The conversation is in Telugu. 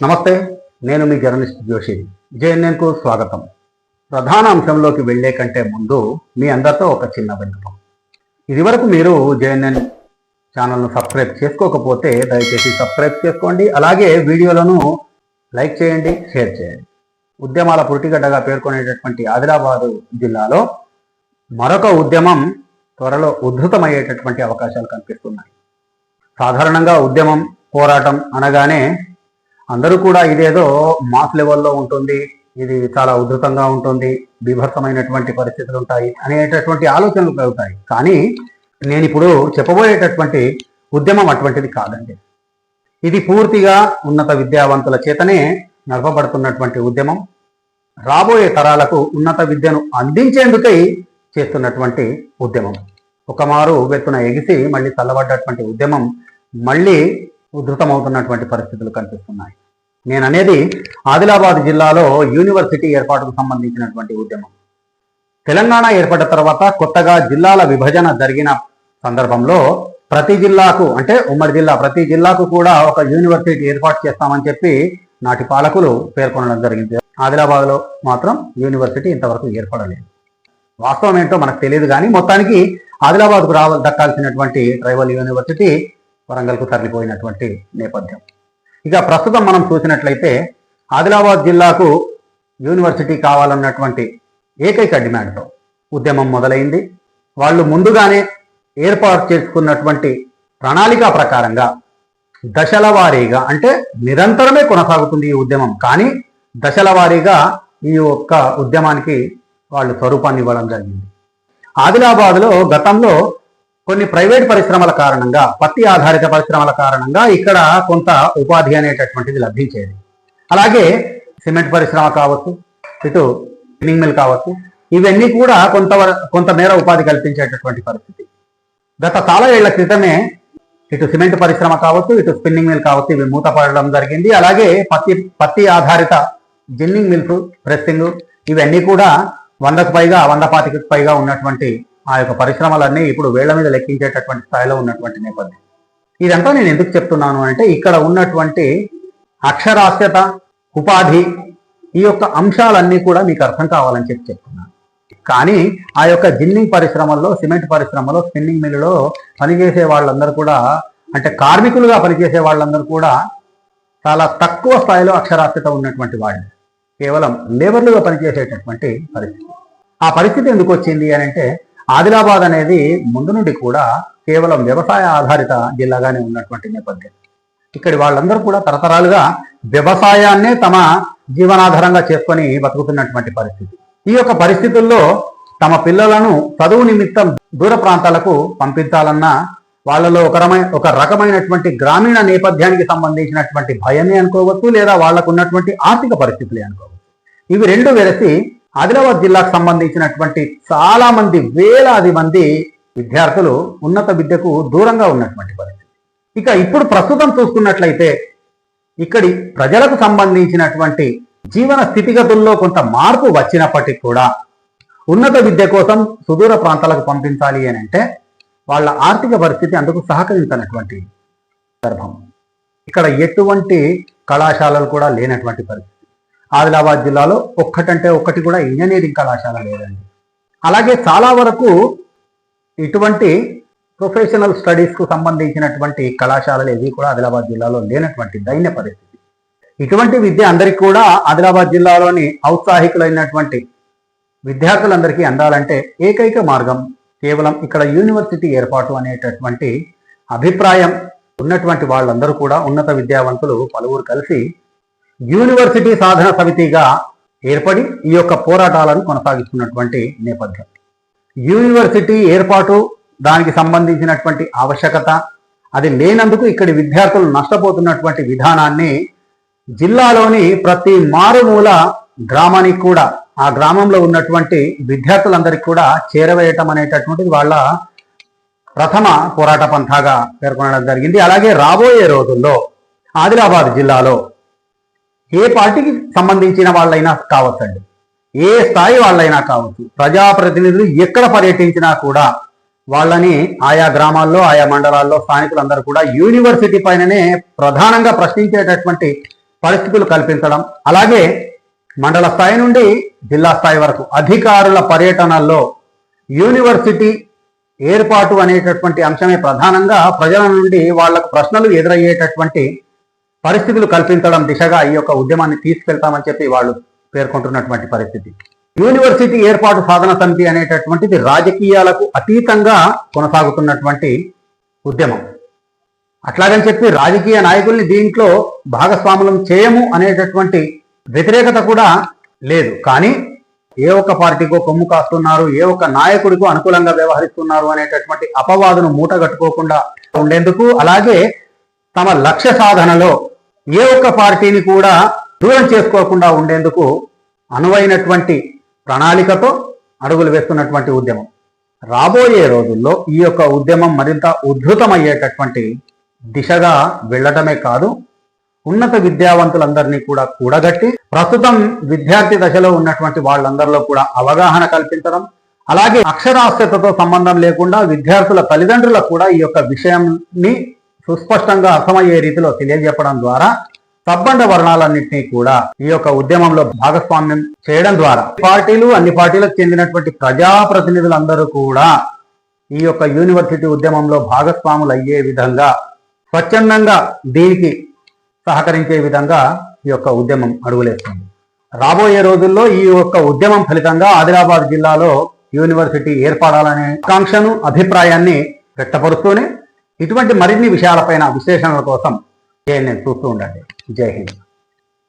నమస్తే నేను మీ జర్నలిస్ట్ జోషి. జేఎన్ఎన్కు స్వాగతం. ప్రధాన అంశంలోకి వెళ్ళే కంటే ముందు మీ అందరితో ఒక చిన్న విన్నపం. ఇదివరకు మీరు జేఎన్ఎన్ ఛానల్ను సబ్స్క్రైబ్ చేసుకోకపోతే దయచేసి సబ్స్క్రైబ్ చేసుకోండి అలాగే వీడియోలను లైక్ చేయండి షేర్ చేయండి. ఉద్యమాల పురిటిగడ్డగా పేర్కొనేటటువంటి ఆదిలాబాదు జిల్లాలో మరొక ఉద్యమం త్వరలో ఉద్ధృతమయ్యేటటువంటి అవకాశాలు కనిపిస్తున్నాయి. సాధారణంగా ఉద్యమం పోరాటం అనగానే అందరూ కూడా ఇదేదో మాస్ లెవెల్లో ఉంటుంది. ఇది చాలా ఉధృతంగా ఉంటుంది. బీభత్సమైనటువంటి పరిస్థితులు ఉంటాయి అనేటటువంటి ఆలోచనలు కలుగుతాయి. కానీ నేను ఇప్పుడు చెప్పబోయేటటువంటి ఉద్యమం అటువంటిది కాదండి. ఇది పూర్తిగా ఉన్నత విద్యావంతుల చేతనే నడపబడుతున్నటువంటి ఉద్యమం. రాబోయే తరాలకు ఉన్నత విద్యను అందించేందుకై చేస్తున్నటువంటి ఉద్యమం. ఒక మారు వెత్తున ఎగిసి మళ్ళీ చల్లబడ్డటువంటి ఉద్యమం మళ్ళీ ఉధృతమవుతున్నటువంటి పరిస్థితులు కనిపిస్తున్నాయి. నేను అనేది ఆదిలాబాద్ జిల్లాలో యూనివర్సిటీ ఏర్పాటుకు సంబంధించినటువంటి ఉద్యమం. తెలంగాణ ఏర్పడిన తర్వాత కొత్తగా జిల్లాల విభజన జరిగిన సందర్భంలో ప్రతి జిల్లాకు అంటే ఉమ్మడి జిల్లా ప్రతి జిల్లాకు కూడా ఒక యూనివర్సిటీ ఏర్పాటు చేస్తామని చెప్పి నాటి పాలకులు పేర్కొనడం జరిగింది. ఆదిలాబాద్లో మాత్రం యూనివర్సిటీ ఇంతవరకు ఏర్పడలేదు. వాస్తవం ఏంటో మనకు తెలియదు కానీ మొత్తానికి ఆదిలాబాద్కు రావ దక్కాల్సినటువంటి ట్రైబల్ యూనివర్సిటీ వరంగల్కు తరలిపోయినటువంటి నేపథ్యం. ఇక ప్రస్తుతం మనం చూసినట్లయితే ఆదిలాబాద్ జిల్లాకు యూనివర్సిటీ కావాలన్నటువంటి ఏకైక డిమాండ్తో ఉద్యమం మొదలైంది. వాళ్ళు ముందుగానే ఏర్పాటు చేసుకున్నటువంటి ప్రణాళిక ప్రకారంగా దశల వారీగా అంటే నిరంతరమే కొనసాగుతుంది ఈ ఉద్యమం. కానీ దశల వారీగా ఈ యొక్క ఉద్యమానికి వాళ్ళు స్వరూపాన్ని ఇవ్వడం జరిగింది. ఆదిలాబాద్లో గతంలో కొన్ని ప్రైవేట్ పరిశ్రమల కారణంగా పత్తి ఆధారిత పరిశ్రమల కారణంగా ఇక్కడ కొంత ఉపాధి అనేటటువంటిది లభించేది. అలాగే సిమెంట్ పరిశ్రమ కావచ్చు ఇటు స్పిన్నింగ్ మిల్ కావచ్చు ఇవన్నీ కూడా కొంత కొంతమేర ఉపాధి కల్పించేటటువంటి పరిస్థితి. గత చాలా ఏళ్ళ క్రితమే ఇటు సిమెంట్ పరిశ్రమ కావచ్చు ఇటు స్పిన్నింగ్ మిల్ కావచ్చు ఇవి మూతపడడం జరిగింది. అలాగే పత్తి పత్తి ఆధారిత జిన్నింగ్ మిల్స్ ప్రెస్సింగ్ ఇవన్నీ కూడా వందకు పైగా వంద పాతికి పైగా ఉన్నటువంటి ఆ యొక్క పరిశ్రమలన్నీ ఇప్పుడు వేళ్ళ మీద లెక్కించేటటువంటి స్థాయిలో ఉన్నటువంటి నేపథ్యం. ఇదంతా నేను ఎందుకు చెప్తున్నాను అంటే ఇక్కడ ఉన్నటువంటి అక్షరాస్యత ఉపాధి ఈ యొక్క అంశాలన్నీ కూడా మీకు అర్థం కావాలని చెప్పి చెప్తున్నాను. కానీ ఆ యొక్క జిన్నింగ్ పరిశ్రమల్లో సిమెంట్ పరిశ్రమలో స్పిన్నింగ్ మిల్లులో పనిచేసే వాళ్ళందరూ కూడా అంటే కార్మికులుగా పనిచేసే వాళ్ళందరూ కూడా చాలా తక్కువ స్థాయిలో అక్షరాస్యత ఉన్నటువంటి వాళ్ళు. కేవలం లేబర్లుగా పనిచేసేటటువంటి పరిస్థితి. ఆ పరిస్థితి ఎందుకు వచ్చింది అని అంటే ఆదిలాబాద్ అనేది ముందు నుండి కూడా కేవలం వ్యవసాయ ఆధారిత జిల్లాగానే ఉన్నటువంటి నేపథ్యం. ఇక్కడి వాళ్ళందరూ కూడా తరతరాలుగా వ్యవసాయాన్నే తమ జీవనాధారంగా చేసుకొని బతుకుతున్నటువంటి పరిస్థితి. ఈ యొక్క పరిస్థితుల్లో తమ పిల్లలను చదువు నిమిత్తం దూర ప్రాంతాలకు పంపించాలన్నా వాళ్ళలో ఒక రకమైన ఒక రకమైనటువంటి గ్రామీణ నేపథ్యానికి సంబంధించినటువంటి భయమే అనుకోవచ్చు లేదా వాళ్ళకు ఉన్నటువంటి ఆర్థిక పరిస్థితులే అనుకోవచ్చు. ఇవి రెండు వెరసి ఆదిలాబాద్ జిల్లాకు సంబంధించినటువంటి చాలా మంది వేలాది మంది విద్యార్థులు ఉన్నత విద్యకు దూరంగా ఉన్నటువంటి పరిస్థితి. ఇక ఇప్పుడు ప్రస్తుతం చూసుకున్నట్లయితే ఇక్కడి ప్రజలకు సంబంధించినటువంటి జీవన స్థితిగతుల్లో కొంత మార్పు వచ్చినప్పటికీ కూడా ఉన్నత విద్య కోసం సుదూర ప్రాంతాలకు పంపించాలి అని అంటే వాళ్ళ ఆర్థిక పరిస్థితి అందుకు సహకరించినటువంటి సందర్భం. ఇక్కడ ఎటువంటి కళాశాలలు కూడా లేనటువంటి పరిస్థితి. ఆదిలాబాద్ జిల్లాలో ఒక్కటంటే ఒక్కటి కూడా ఇంజనీరింగ్ కళాశాల లేదండి. అలాగే చాలా వరకు ఇటువంటి ప్రొఫెషనల్ స్టడీస్కు సంబంధించినటువంటి కళాశాలలు ఏవి కూడా ఆదిలాబాద్ జిల్లాలో లేనటువంటి దైన్య పరిస్థితి. ఇటువంటి విద్య అందరికీ కూడా ఆదిలాబాద్ జిల్లాలోని ఔత్సాహికులైనటువంటి విద్యార్థులందరికీ అందాలంటే ఏకైక మార్గం కేవలం ఇక్కడ యూనివర్సిటీ ఏర్పాటు అనేటటువంటి అభిప్రాయం ఉన్నటువంటి వాళ్ళందరూ కూడా ఉన్నత విద్యావంతులు పలువురు కలిసి యూనివర్సిటీ సాధన సమితిగా ఏర్పడి ఈ యొక్క పోరాటాలను కొనసాగిస్తున్నటువంటి నేపథ్యం. యూనివర్సిటీ ఏర్పాటు దానికి సంబంధించినటువంటి ఆవశ్యకత అది లేనందుకు ఇక్కడి విద్యార్థులు నష్టపోతున్నటువంటి విధానాన్ని జిల్లాలోని ప్రతి మారుమూల గ్రామానికి కూడా ఆ గ్రామంలో ఉన్నటువంటి విద్యార్థులందరికీ కూడా చేరవేయటం అనేటటువంటిది వాళ్ళ ప్రథమ పోరాట పంథాగా పేర్కొనడం జరిగింది. అలాగే రాబోయే రోజుల్లో ఆదిలాబాద్ జిల్లాలో ఏ పార్టీకి సంబంధించిన వాళ్ళైనా కావచ్చండి. ఏ స్థాయి వాళ్ళైనా కావచ్చు. ప్రజాప్రతినిధులు ఎక్కడ పర్యటించినా కూడా వాళ్ళని ఆయా గ్రామాల్లో ఆయా మండలాల్లో స్థానికులందరూ కూడా యూనివర్సిటీ పైననే ప్రధానంగా ప్రశ్నించేటటువంటి పరిస్థితులు కల్పించడం. అలాగే మండల స్థాయి నుండి జిల్లా స్థాయి వరకు అధికారుల పర్యటనల్లో యూనివర్సిటీ ఏర్పాటు అనేటటువంటి అంశమే ప్రధానంగా ప్రజల నుండి వాళ్ళకు ప్రశ్నలు ఎదురయ్యేటటువంటి పరిస్థితులు కల్పించడం దిశగా ఈ యొక్క ఉద్యమాన్ని తీసుకెళ్తామని చెప్పి వాళ్ళు పేర్కొంటున్నటువంటి పరిస్థితి. యూనివర్సిటీ ఏర్పాటు సాధన సమితి అనేటటువంటిది రాజకీయాలకు అతీతంగా కొనసాగుతున్నటువంటి ఉద్యమం. అట్లాగని చెప్పి రాజకీయ నాయకుల్ని దీంట్లో భాగస్వాములం చేయము అనేటటువంటి వ్యతిరేకత కూడా లేదు. కానీ ఏ ఒక్క పార్టీకో కొమ్ము కాస్తున్నారు ఏ ఒక్క నాయకుడికో అనుకూలంగా వ్యవహరిస్తున్నారు అనేటటువంటి అపవాదును మూటగట్టుకోకుండా ఉండేందుకు అలాగే తమ లక్ష్య సాధనలో ఏ ఒక్క పార్టీని కూడా దూరం చేసుకోకుండా ఉండేందుకు అనువైనటువంటి ప్రణాళికతో అడుగులు వేస్తున్నటువంటి ఉద్యమం. రాబోయే రోజుల్లో ఈ యొక్క ఉద్యమం మరింత ఉద్ధృతమయ్యేటటువంటి దిశగా వెళ్ళటమే కాదు ఉన్నత విద్యావంతులందరినీ కూడా కూడగట్టి ప్రస్తుతం విద్యార్థి దశలో ఉన్నటువంటి వాళ్ళందరిలో కూడా అవగాహన కల్పించడం అలాగే అక్షరాస్యతతో సంబంధం లేకుండా విద్యార్థుల తల్లిదండ్రులకు కూడా ఈ యొక్క విషయాన్ని సుస్పష్టంగా అర్థమయ్యే రీతిలో తెలియజెప్పడం ద్వారా సబ్బండ వర్ణాలన్నింటినీ కూడా ఈ యొక్క ఉద్యమంలో భాగస్వామ్యం చేయడం ద్వారా. పార్టీలు అన్ని పార్టీలకు చెందినటువంటి ప్రజాప్రతినిధులందరూ కూడా ఈ యొక్క యూనివర్సిటీ ఉద్యమంలో భాగస్వాములు అయ్యే విధంగా స్వచ్ఛందంగా దీనికి సహకరించే విధంగా ఈ యొక్క ఉద్యమం అడుగులేస్తుంది. రాబోయే రోజుల్లో ఈ యొక్క ఉద్యమం ఫలితంగా ఆదిలాబాద్ జిల్లాలో యూనివర్సిటీ ఏర్పడాలనే ఆకాంక్షను అభిప్రాయాన్ని వ్యక్తపరుస్తూనే ఇటువంటి మరిన్ని విషయాలపైన విశ్లేషణల కోసం జై నేను చూస్తూ ఉండండి. జై హింద్.